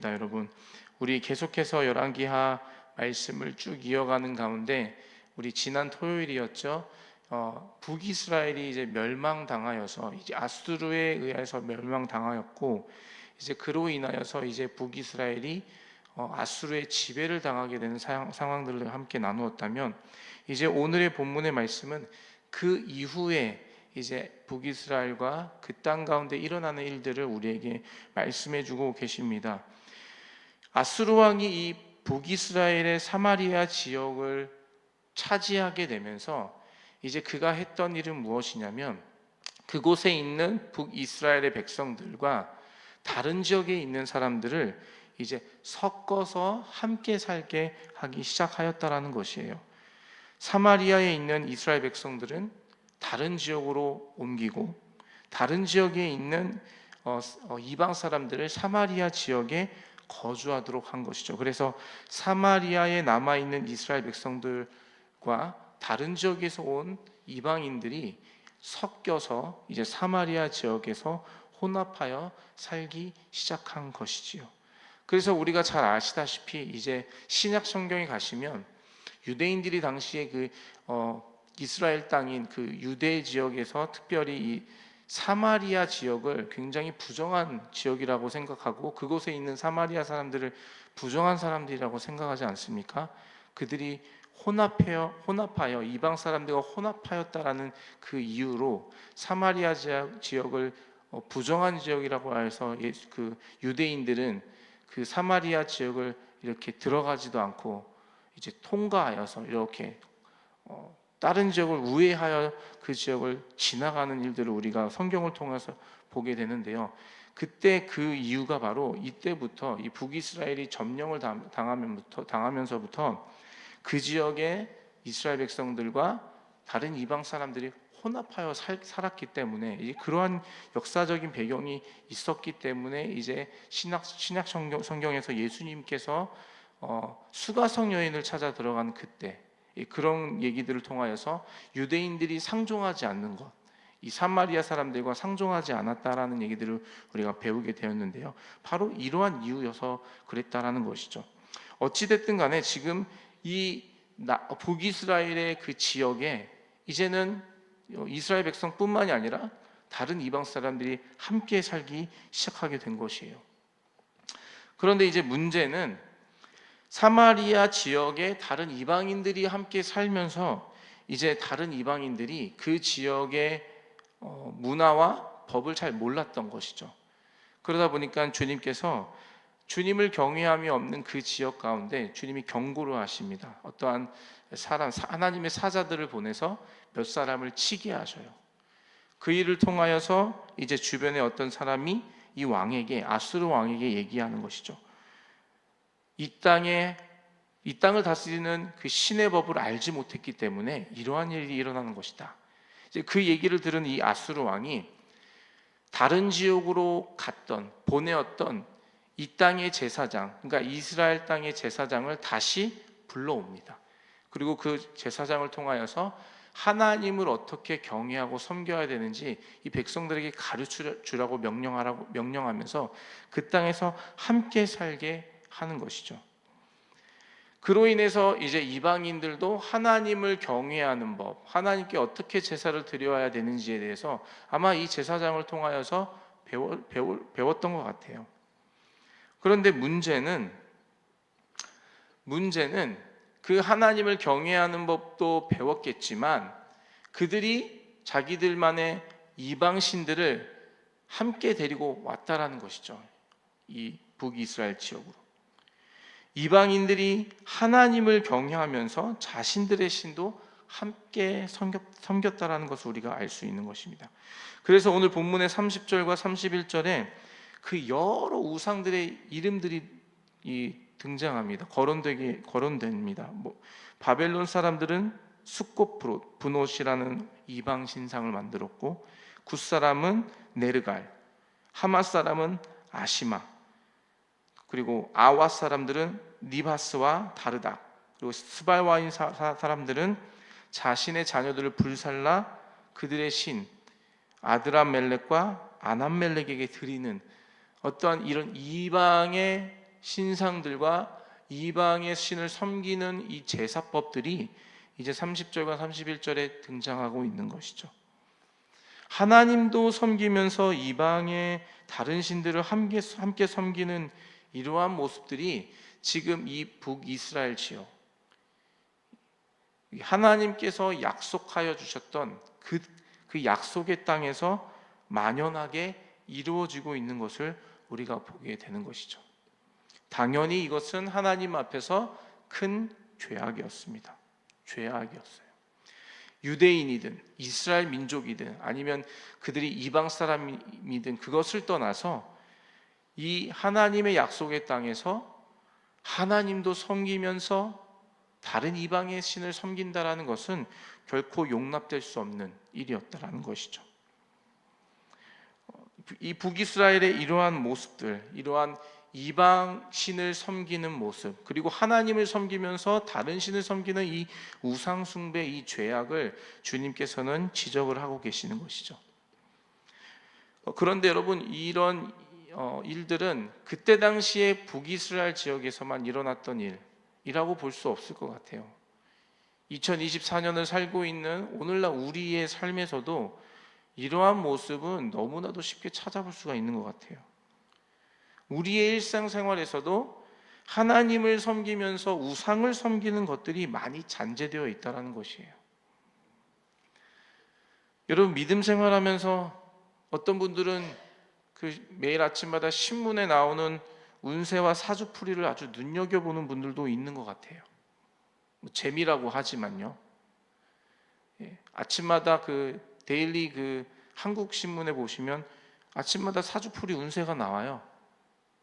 자, 여러분, 우리 계속해서 열왕기하 말씀을 쭉 이어가는 가운데 우리 지난 토요일이었죠. 어, 북이스라엘이 이제 멸망당하여서 이제 아수르에 의해서 멸망당하였고 이제 그로 인하여서 이제 북이스라엘이 어, 아수르의 지배를 당하게 되는 상, 상황들을 함께 나누었다면 이제 오늘의 본문의 말씀은 그 이후에 이제 북이스라엘과 그 땅 가운데 일어나는 일들을 우리에게 말씀해 주고 계십니다. 아수르 왕이 이 북이스라엘의 사마리아 지역을 차지하게 되면서 이제 그가 했던 일은 무엇이냐면 그곳에 있는 북이스라엘의 백성들과 다른 지역에 있는 사람들을 이제 섞어서 함께 살게 하기 시작하였다라는 것이에요. 사마리아에 있는 이스라엘 백성들은 다른 지역으로 옮기고 다른 지역에 있는 어, 어, 이방 사람들을 사마리아 지역에 거주하도록 한 것이죠. 그래서 사마리아에 남아 있는 이스라엘 백성들과 다른 지역에서 온 이방인들이 섞여서 이제 사마리아 지역에서 혼합하여 살기 시작한 것이지요. 그래서 우리가 잘 아시다시피 이제 신약 성경에 가시면 유대인들이 당시에 그 어, 이스라엘 땅인 그 유대 지역에서 특별히 이 사마리아 지역을 굉장히 부정한 지역이라고 생각하고 그곳에 있는 사마리아 사람들을 부정한 사람들이라고 생각하지 않습니까? 그들이 혼합하여 혼합하여 이방 사람들과 혼합하였다라는 그 이유로 사마리아 지역- 지역을 어, 부정한 지역이라고 해서 예- 그 유대인들은 그 사마리아 지역을 이렇게 들어가지도 않고 이제 통과하여서 이렇게 어, 다른 지역을 우회하여 그 지역을 지나가는 일들을 우리가 성경을 통해서 보게 되는데요. 그때 그 이유가 바로 이때부터 이 북이스라엘이 점령을 당- 당하면부터 당하면서부터 그 지역의 이스라엘 백성들과 다른 이방 사람들이 혼합하여 살, 살았기 때문에 이 그러한 역사적인 배경이 있었기 때문에 이제 신약 신약 성경, 성경에서 예수님께서 어, 수가성 여인을 찾아 들어간 그때 이 그런 얘기들을 통하여서 유대인들이 상종하지 않는 것, 이 사마리아 사람들과 상종하지 않았다라는 얘기들을 우리가 배우게 되었는데요. 바로 이러한 이유여서 그랬다라는 것이죠. 어찌 됐든 간에 지금 이 나- 북이스라엘의 그 지역에 이제는 이스라엘 백성뿐만이 아니라 다른 이방 사람들이 함께 살기 시작하게 된 것이에요. 그런데 이제 문제는 사마리아 지역에 다른 이방인들이 함께 살면서 이제 다른 이방인들이 그 지역의 어, 문화와 법을 잘 몰랐던 것이죠. 그러다 보니까 주님께서 주님을 경외함이 없는 그 지역 가운데 주님이 경고를 하십니다. 어떠한 사람 하나님의 사자들을 보내서 몇 사람을 치게 하셔요. 그 일을 통하여서 이제 주변에 어떤 사람이 이 왕에게 아수르 왕에게 얘기하는 것이죠. 이 땅에 이 땅을 다스리는 그 신의 법을 알지 못했기 때문에 이러한 일이 일어나는 것이다. 이제 그 얘기를 들은 이 아수르 왕이 다른 지역으로 갔던 보내었던 이 땅의 제사장, 그러니까 이스라엘 땅의 제사장을 다시 불러옵니다. 그리고 그 제사장을 통하여서 하나님을 어떻게 경외하고 섬겨야 되는지 이 백성들에게 가르쳐 주라고 명령하라고 명령하면서 그 땅에서 함께 살게 하는 것이죠. 그로 인해서 이제 이방인들도 하나님을 경외하는 법, 하나님께 어떻게 제사를 드려야 되는지에 대해서 아마 이 제사장을 통하여서 배워, 배워, 배웠던 것 같아요. 그런데 문제는 문제는 그 하나님을 경외하는 법도 배웠겠지만 그들이 자기들만의 이방 신들을 함께 데리고 왔다라는 것이죠. 이 북이스라엘 지역으로. 이방인들이 하나님을 경외하면서 자신들의 신도 함께 섬겼, 섬겼 다라는 것을 우리가 알 수 있는 것입니다. 그래서 오늘 본문의 30절과 31절에 그 여러 우상들의 이름들이 이 등장합니다. 거론되게 거론됩니다. 뭐 바벨론 사람들은 수꽃 분옷이라는 이방 신상을 만들었고 굿 사람은 네르갈, 하마 사람은 아시마, 그리고 아와 사람들은 니바스와 다르다. 그리고 스발와인 사람들은 자신의 자녀들을 불살라 그들의 신 아드람멜렉과 아남멜렉에게 드리는 어떠한 이런 이방의 신상들과 이방의 신을 섬기는 이 제사법들이 이제 30절과 31절에 등장하고 있는 것이죠. 하나님도 섬기면서 이방의 다른 신들을 함께, 함께 섬기는 이러한 모습들이 지금 이 북이스라엘 지역 하나님께서 약속하여 주셨던 그, 그 약속의 땅에서 만연하게 이루어지고 있는 것을 우리가 보게 되는 것이죠. 당연히 이것은 하나님 앞에서 큰 죄악이었습니다. 죄악이었어요. 유대인이든 이스라엘 민족이든 아니면 그들이 이방 사람이든 그것을 떠나서 이 하나님의 약속의 땅에서 하나님도 섬기면서 다른 이방의 신을 섬긴다라는 것은 결코 용납될 수 없는 일이었다라는 것이죠. 이 북이스라엘의 이러한 모습들, 이러한 이방 신을 섬기는 모습, 그리고 하나님을 섬기면서 다른 신을 섬기는 이 우상 숭배 이 죄악을 주님께서는 지적을 하고 계시는 것이죠. 어, 그런데 여러분 이런 어, 일들은 그때 당시에 북이스라엘 지역에서만 일어났던 일이라고 볼 수 없을 것 같아요. 2024년을 살고 있는 오늘날 우리의 삶에서도 이러한 모습은 너무나도 쉽게 찾아볼 수가 있는 것 같아요. 우리의 일상생활에서도 하나님을 섬기면서 우상을 섬기는 것들이 많이 잔재되어 있다는 것이에요. 여러분 믿음 생활하면서 어떤 분들은 그 매일 아침마다 신문에 나오는 운세와 사주풀이를 아주 눈여겨보는 분들도 있는 것 같아요. 뭐 재미라고 하지만요. 예, 아침마다 그 데일리 그 한국 신문에 보시면 아침마다 사주풀이 운세가 나와요.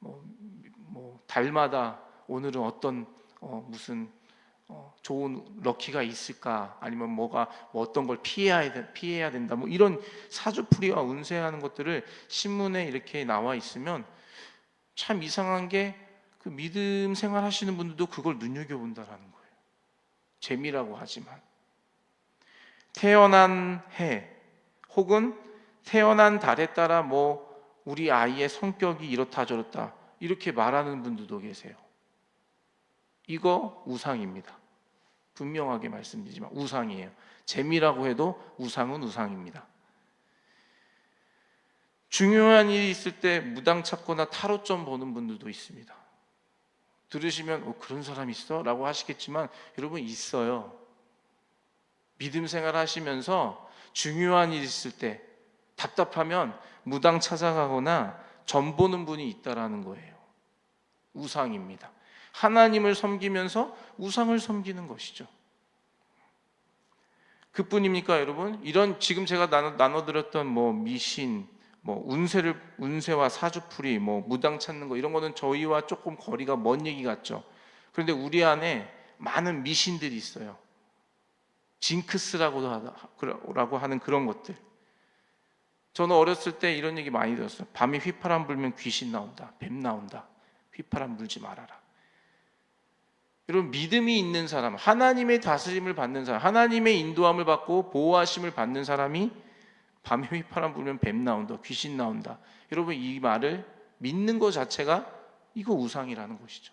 뭐, 뭐 달마다 오늘은 어떤 어, 무슨 어, 좋은 럭키가 있을까 아니면 뭐가 뭐 어떤 걸 피해야 돼, 피해야 된다 뭐 이런 사주풀이와 운세하는 것들을 신문에 이렇게 나와 있으면 참 이상한 게 그 믿음 생활 하시는 분들도 그걸 눈여겨 본다라는 거예요. 재미라고 하지만 태어난 해 혹은 태어난 달에 따라 뭐 우리 아이의 성격이 이렇다 저렇다 이렇게 말하는 분들도 계세요. 이거 우상입니다. 분명하게 말씀드리지만 우상이에요. 재미라고 해도 우상은 우상입니다. 중요한 일이 있을 때 무당 찾거나 타로점 보는 분들도 있습니다. 들으시면 어, 그런 사람 있어? 라고 하시겠지만 여러분 있어요. 믿음 생활 하시면서 중요한 일 있을 때 답답하면 무당 찾아가거나 점 보는 분이 있다라는 거예요. 우상입니다. 하나님을 섬기면서 우상을 섬기는 것이죠. 그뿐입니까, 여러분? 이런 지금 제가 나눠, 나눠 드렸던 뭐 미신, 뭐 운세를 운세와 사주풀이, 뭐 무당 찾는 거 이런 거는 저희와 조금 거리가 먼 얘기 같죠. 그런데 우리 안에 많은 미신들이 있어요. 징크스라고도 하고 하는 그런 것들. 저는 어렸을 때 이런 얘기 많이 들었어요. 밤에 휘파람 불면 귀신 나온다, 뱀 나온다. 휘파람 불지 말아라. 여러분 믿음이 있는 사람, 하나님의 다스림을 받는 사람, 하나님의 인도함을 받고 보호하심을 받는 사람이 밤에 휘파람 불면 뱀 나온다, 귀신 나온다. 여러분 이 말을 믿는 것 자체가 이거 우상이라는 것이죠.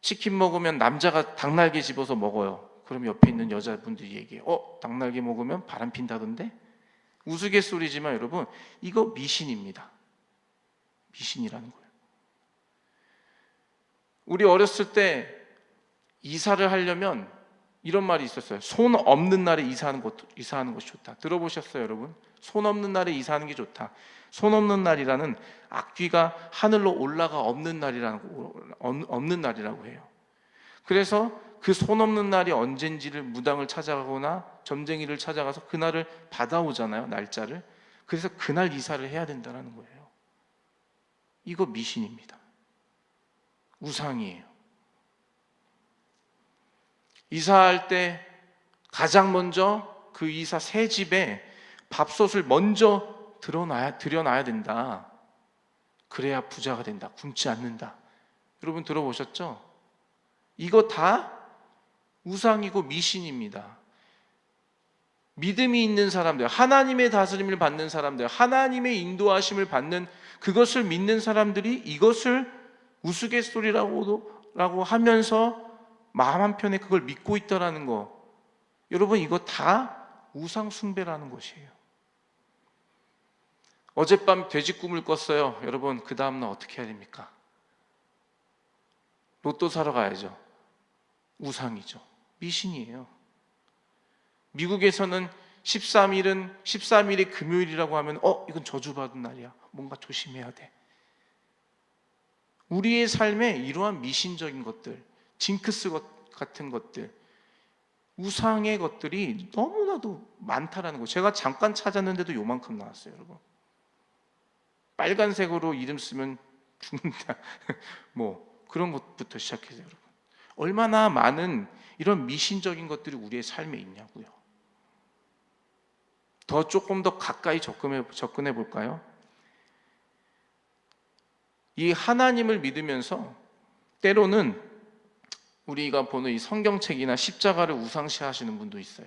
치킨 먹으면 남자가 닭날개 집어서 먹어요. 그럼 옆에 있는 여자분들이 얘기해. 어, 닭날개 먹으면 바람 핀다던데? 우스갯소리지만 여러분, 이거 미신입니다. 미신이라는 거예요. 우리 어렸을 때 이사를 하려면 이런 말이 있었어요. 손 없는 날에 이사하는 것 이사하는 것이 좋다. 들어보셨어요, 여러분? 손 없는 날에 이사하는 게 좋다. 손 없는 날이라는 악귀가 하늘로 올라가 없는 날이라고 없는 날이라고 해요. 그래서 그 손 없는 날이 언젠지를 무당을 찾아가거나 점쟁이를 찾아가서 그날을 받아오잖아요, 날짜를. 그래서 그날 이사를 해야 된다는 거예요. 이거 미신입니다. 우상이에요. 이사할 때 가장 먼저 그 이사 새 집에 밥솥을 먼저 드러놔야, 들여놔야 된다. 그래야 부자가 된다. 굶지 않는다. 여러분 들어보셨죠? 이거 다 우상이고 미신입니다. 믿음이 있는 사람들, 하나님의 다스림을 받는 사람들, 하나님의 인도하심을 받는 그것을 믿는 사람들이 이것을 우스갯소리라고 라고 하면서 마음 한편에 그걸 믿고 있다라는 거. 여러분 이거 다 우상 숭배라는 것이에요. 어젯밤 돼지 꿈을 꿨어요. 여러분 그 다음 날 어떻게 해야 됩니까? 로또 사러 가야죠. 우상이죠. 미신이에요. 미국에서는 13일은 13일이 금요일이라고 하면 어 이건 저주받은 날이야. 뭔가 조심해야 돼. 우리의 삶에 이러한 미신적인 것들, 징크스 것 같은 것들, 우상의 것들이 너무나도 많다라는 거. 제가 잠깐 찾았는데도 요만큼 나왔어요, 여러분. 빨간색으로 이름 쓰면 죽는다. 뭐 그런 것부터 시작해서 여러분. 얼마나 많은 이런 미신적인 것들이 우리의 삶에 있냐고요. 더 조금 더 가까이 접근해 볼까요? 이 하나님을 믿으면서 때로는 우리가 보는 이 성경책이나 십자가를 우상시 하시는 분도 있어요.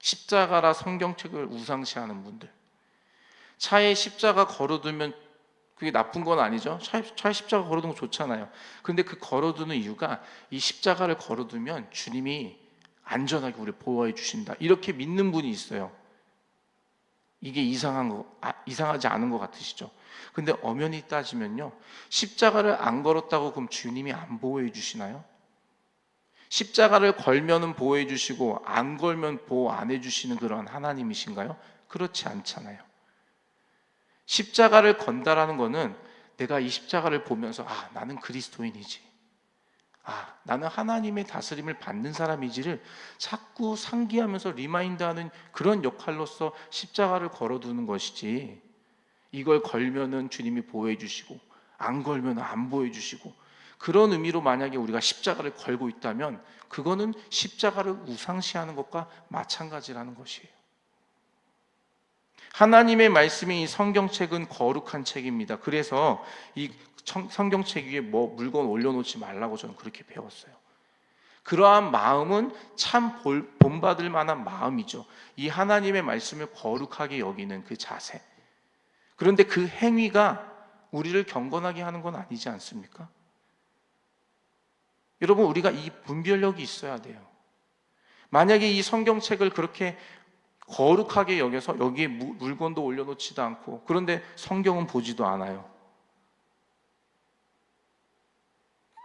십자가라 성경책을 우상시 하는 분들. 차에 십자가 걸어두면 그게 나쁜 건 아니죠. 차에, 차에 십자가 걸어두는 거 좋잖아요. 그런데 그 걸어두는 이유가 이 십자가를 걸어두면 주님이 안전하게 우리를 보호해 주신다. 이렇게 믿는 분이 있어요. 이게 이상한 거, 아, 이상하지 않은 것 같으시죠? 근데 엄연히 따지면요. 십자가를 안 걸었다고 그럼 주님이 안 보호해 주시나요? 십자가를 걸면은 보호해 주시고 안 걸면 보호 안 해 주시는 그런 하나님이신가요? 그렇지 않잖아요. 십자가를 건다라는 거는 내가 이 십자가를 보면서 아, 나는 그리스도인이지. 아, 나는 하나님의 다스림을 받는 사람이지를 자꾸 상기하면서 리마인드하는 그런 역할로서 십자가를 걸어두는 것이지. 이걸 걸면은 주님이 보호해 주시고 안 걸면 안 보호해 주시고 그런 의미로 만약에 우리가 십자가를 걸고 있다면 그거는 십자가를 우상시하는 것과 마찬가지라는 것이에요. 하나님의 말씀이 이 성경책은 거룩한 책입니다. 그래서 이 성경책 위에 뭐 물건 올려놓지 말라고 저는 그렇게 배웠어요. 그러한 마음은 참 본받을 만한 마음이죠. 이 하나님의 말씀을 거룩하게 여기는 그 자세. 그런데 그 행위가 우리를 경건하게 하는 건 아니지 않습니까? 여러분, 우리가 이 분별력이 있어야 돼요. 만약에 이 성경책을 그렇게 거룩하게 여겨서 여기에 물건도 올려놓지도 않고 그런데 성경은 보지도 않아요.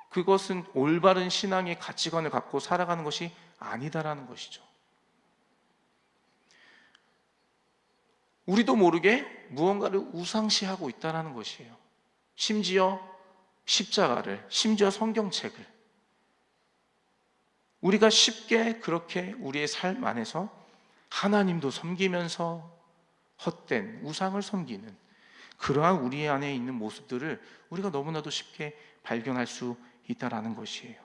그것은 올바른 신앙의 가치관을 갖고 살아가는 것이 아니다라는 것이죠. 우리도 모르게 무언가를 우상시하고 있다라는 것이에요. 심지어 십자가를, 심지어 성경책을. 우리가 쉽게 그렇게 우리의 삶 안에서 하나님도 섬기면서 헛된 우상을 섬기는 그러한 우리 안에 있는 모습들을 우리가 너무나도 쉽게 발견할 수 있다라는 것이에요.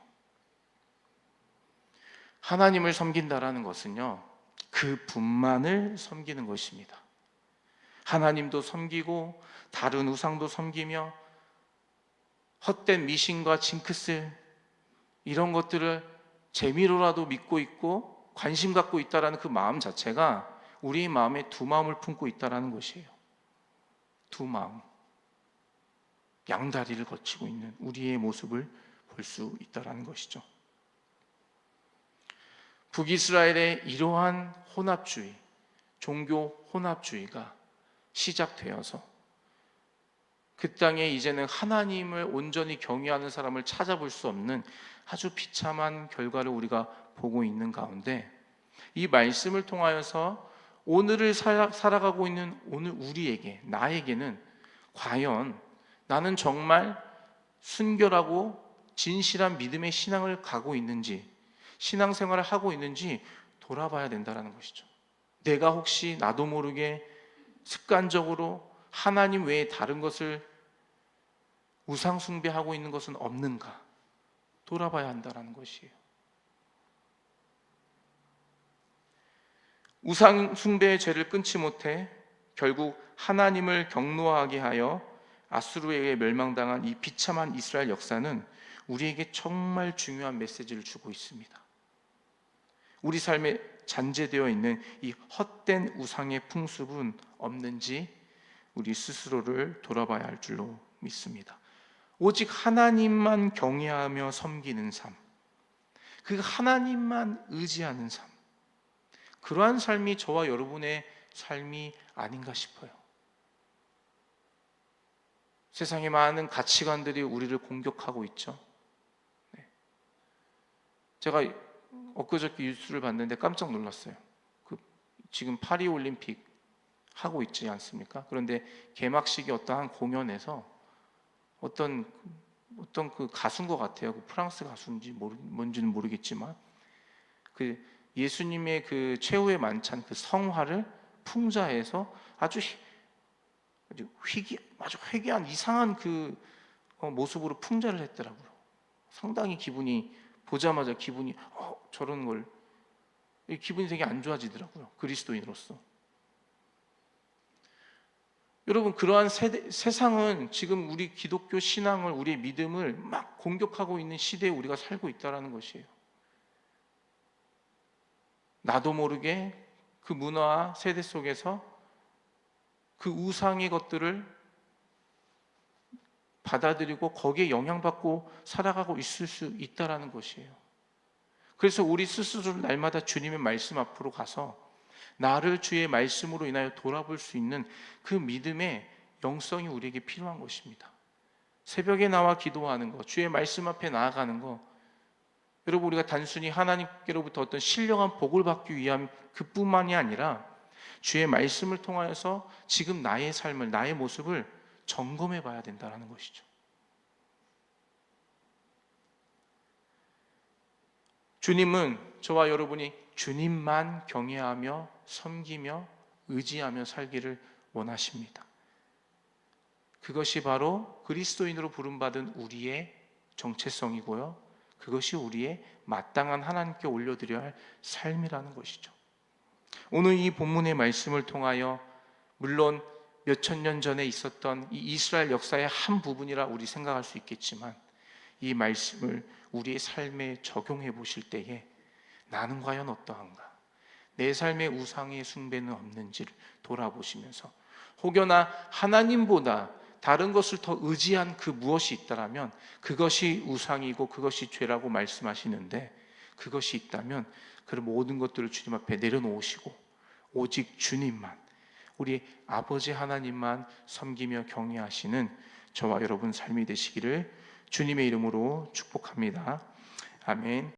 하나님을 섬긴다라는 것은요, 그 분만을 섬기는 것입니다. 하나님도 섬기고 다른 우상도 섬기며 헛된 미신과 징크스 이런 것들을 재미로라도 믿고 있고 관심 갖고 있다라는 그 마음 자체가 우리 마음에 두 마음을 품고 있다라는 것이에요. 두 마음. 양다리를 거치고 있는 우리의 모습을 볼 수 있다라는 것이죠. 북이스라엘의 이러한 혼합주의, 종교 혼합주의가 시작되어서 그 땅에 이제는 하나님을 온전히 경외하는 사람을 찾아볼 수 없는 아주 비참한 결과를 우리가 보고 있는 가운데 이 말씀을 통하여서 오늘을 살아가고 있는 오늘 우리에게 나에게는 과연 나는 정말 순결하고 진실한 믿음의 신앙을 가고 있는지 신앙생활을 하고 있는지 돌아봐야 된다는 것이죠. 내가 혹시 나도 모르게 습관적으로 하나님 외에 다른 것을 우상 숭배하고 있는 것은 없는가 돌아봐야 한다는 것이에요. 우상 숭배의 죄를 끊지 못해 결국 하나님을 경노하게 하여 아수르에게 멸망당한 이 비참한 이스라엘 역사는 우리에게 정말 중요한 메시지를 주고 있습니다. 우리 삶에 잔재되어 있는 이 헛된 우상의 풍습은 없는지 우리 스스로를 돌아봐야 할 줄로 믿습니다. 오직 하나님만 경외하며 섬기는 삶, 그 하나님만 의지하는 삶, 그러한 삶이 저와 여러분의 삶이 아닌가 싶어요. 세상의 많은 가치관들이 우리를 공격하고 있죠. 네. 제가 엊그저께 뉴스를 봤는데 깜짝 놀랐어요. 그 지금 파리 올림픽 하고 있지 않습니까? 그런데 개막식이 어떠한 공연에서 어떤 어떤 그 가수인 것 같아요. 그 프랑스 가수인지 모르, 뭔지는 모르겠지만 그 예수님의 그 최후의 만찬 그 성화를 풍자해서 아주 희- 아주 희귀 아주 회개한 이상한 그 어, 모습으로 풍자를 했더라고요. 상당히 기분이 보자마자 기분이 어, 저런 걸이 기분이 되게 안 좋아지더라고요. 그리스도인으로서. 여러분 그러한 세대, 세상은 지금 우리 기독교 신앙을 우리의 믿음을 막 공격하고 있는 시대에 우리가 살고 있다라는 것이에요. 나도 모르게 그 문화와 세대 속에서 그 우상의 것들을 받아들이고 거기에 영향받고 살아가고 있을 수 있다라는 것이에요. 그래서 우리 스스로를 날마다 주님의 말씀 앞으로 가서 나를 주의 말씀으로 인하여 돌아볼 수 있는 그 믿음의 영성이 우리에게 필요한 것입니다. 새벽에 나와 기도하는 것, 주의 말씀 앞에 나아가는 것, 여러분 우리가 단순히 하나님께로부터 어떤 신령한 복을 받기 위한 그뿐만이 아니라 주의 말씀을 통하여서 지금 나의 삶을 나의 모습을 점검해 봐야 된다는 것이죠. 주님은 저와 여러분이 주님만 경외하며 섬기며 의지하며 살기를 원하십니다. 그것이 바로 그리스도인으로 부름받은 우리의 정체성이고요. 그것이 우리의 마땅한 하나님께 올려드려야 할 삶이라는 것이죠. 오늘 이 본문의 말씀을 통하여 물론 몇천 년 전에 있었던 이 이스라엘 역사의 한 부분이라 우리 생각할 수 있겠지만 이 말씀을 우리의 삶에 적용해 보실 때에 나는 과연 어떠한가? 내 삶의 우상의 숭배는 없는지를 돌아보시면서 혹여나 하나님보다 다른 것을 더 의지한 그 무엇이 있다라면 그것이 우상이고 그것이 죄라고 말씀하시는데 그것이 있다면 그 모든 것들을 주님 앞에 내려놓으시고 오직 주님만 우리 아버지 하나님만 섬기며 경외하시는 저와 여러분 삶이 되시기를 주님의 이름으로 축복합니다. 아멘.